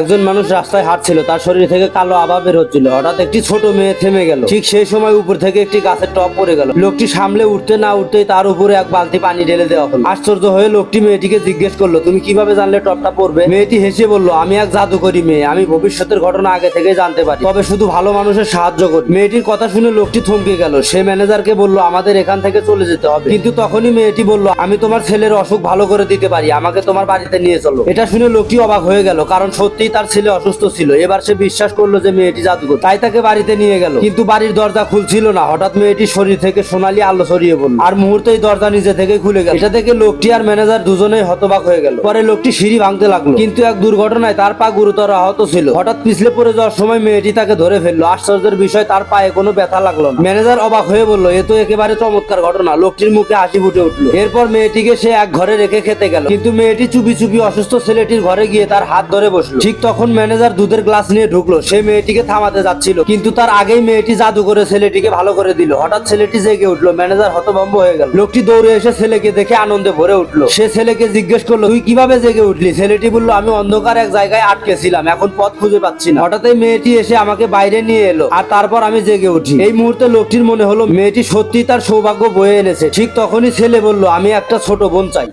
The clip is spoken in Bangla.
একজন মানুষ রাস্তায় হাঁটছিল, তার শরীর থেকে কালো আভা বের হচ্ছিল। হঠাৎ একটি ছোট মেয়ে থেমে গেল। ঠিক সেই সময় উপর থেকে একটি গাছের টপ পড়ে গেল। লোকটি সামলে উঠতে না উঠতেই তার উপরে এক বালতি পানি ঢেলে দেওয়া হলো। আশ্চর্য হয়ে লোকটি মেয়েটিকে জিজ্ঞেস করল, তুমি কীভাবে জানলে টপটা পড়বে? মেয়েটি হেসে বলল, আমি এক জাদুকরি মেয়ে। আমি ভবিষ্যতের ঘটনা আগে থেকে জানতে পারি। তবে শুধু ভালো মানুষের সাহায্য করি। মেয়েটির কথা শুনে লোকটি থমকে গেল। সে ম্যানেজারকে বলল, আমাদের এখান থেকে চলে যেতে হবে। কিন্তু তখনই মেয়েটি বলল, আমি তোমার ছেলের অসুখ ভালো করে দিতে পারি। আমাকে তোমার বাড়িতে নিয়ে চলো। এটা শুনে লোকটি অবাক হয়ে গেল, কারণ সত্যিই তার ছেলে অসুস্থ ছিল। এবার সে বিশ্বাস করল যে মেয়েটি জাদুকর। তাই তাকে বাড়িতে নিয়ে গেল। কিন্তু বাড়ির দরজা খুলছিল না। হঠাৎ মেয়েটির শরীর থেকে সোনালি আলো ছড়িয়ে পড়ল। আর মুহূর্তেই দরজা নিজে থেকে খুলে গেল। এটা দেখে লোকটি আর ম্যানেজার দুজনেই হতবাক হয়ে গেল। পরে লোকটি সিঁড়ি ভাঙতে লাগল। কিন্তু এক দুর্ঘটনায় তার পা গুরুতর আহত ছিল। হঠাৎ পিছলে পড়ে যাওয়ার সময় মেয়েটি তাকে ধরে ফেলল। আশ্চর্যের বিষয়, তার পায়ে কোনো ব্যথা লাগল না। ম্যানেজার অবাক হয়ে বলল, এ তো একেবারে চমৎকার ঘটনা। লোকটির মুখে হাসি ফুটে উঠল। এরপর মেয়েটিকে সে এক ঘরে রেখে খেতে গেল। কিন্তু মেয়েটি চুপি চুপি অসুস্থ ছেলেটির ঘরে গিয়ে তার হাত ধরে বসল। তখন ম্যানেজার দুধের গ্লাস নিয়ে ঢুকলো। সে মেয়েটিকে থামাতে যাচ্ছিল। কিন্তু তার আগেই মেয়েটি জাদু করে ছেলেটিকে ভালো করে দিল। হঠাৎ ছেলেটি জেগে উঠল। ম্যানেজার হতভম্ব হয়ে গেল। লোকটি দৌড়ে এসে ছেলেকে দেখে আনন্দে ভরে উঠল। সে ছেলেকে জিজ্ঞেস করল, তুই কীভাবে জেগে উঠলি? ছেলেটি বলল, আমি অন্ধকার এক জায়গায় আটকে ছিলাম এখন পথ খুঁজে পাচ্ছি না। হঠাৎই মেয়েটি এসে আমাকে বাইরে নিয়ে এলো। আর তারপর আমি জেগে উঠি। এই মুহূর্তে লোকটির মনে হলো, মেয়েটি সত্যি তার সৌভাগ্য বয়ে এনেছে। ঠিক তখনই ছেলে বলল, আমি একটা ছোট বোন চাই।